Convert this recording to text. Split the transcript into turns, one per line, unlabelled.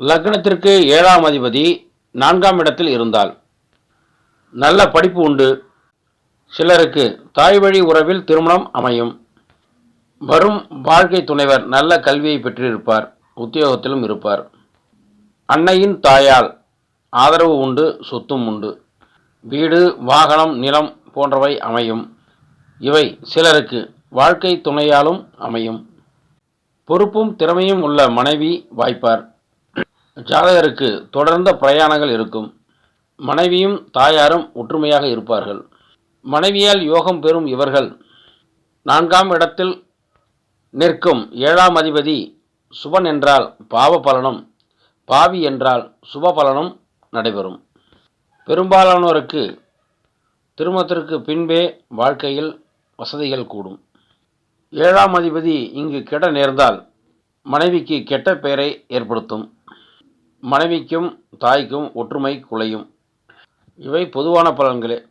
லக்னத்திற்கு ஏழாம் அதிபதி நான்காம் இடத்தில் இருந்தால் நல்ல படிப்பு உண்டு. சிலருக்கு தாய் வழி உறவில் திருமணம் அமையும். வரும் வாழ்க்கை துணைவர் நல்ல கல்வியை பெற்றிருப்பார். உத்தியோகத்திலும் இருப்பார். அன்னையின் தாயால் ஆதரவு உண்டு சொத்தும் உண்டு. வீடு வாகனம் நிலம் போன்றவை அமையும். இவை சிலருக்கு வாழ்க்கை துணையாலும் அமையும். பொறுப்பும் திறமையும் உள்ள மனைவி வாய்ப்பார். ஜாதகருக்கு தொடர்ந்த பிரயாணங்கள் இருக்கும். மனைவியும் தாயாரும் ஒற்றுமையாக இருப்பார்கள். மனைவியால் யோகம் பெறும் இவர்கள் நான்காம் இடத்தில் நிற்கும். ஏழாம் அதிபதி சுபன் என்றால் பாவ பலனும் பாவி என்றால் சுப பலனும் நடைபெறும். பெரும்பாலானோருக்கு திருமணத்திற்கு பின்பே வாழ்க்கையில் வசதிகள் கூடும். ஏழாம் அதிபதி இங்கு கெட நேர்ந்தால் மனைவிக்கு கெட்ட பெயரை ஏற்படுத்தும். மனைவிக்கும் தாய்க்கும் ஒற்றுமை குலையும். இவை பொதுவான பலன்களே.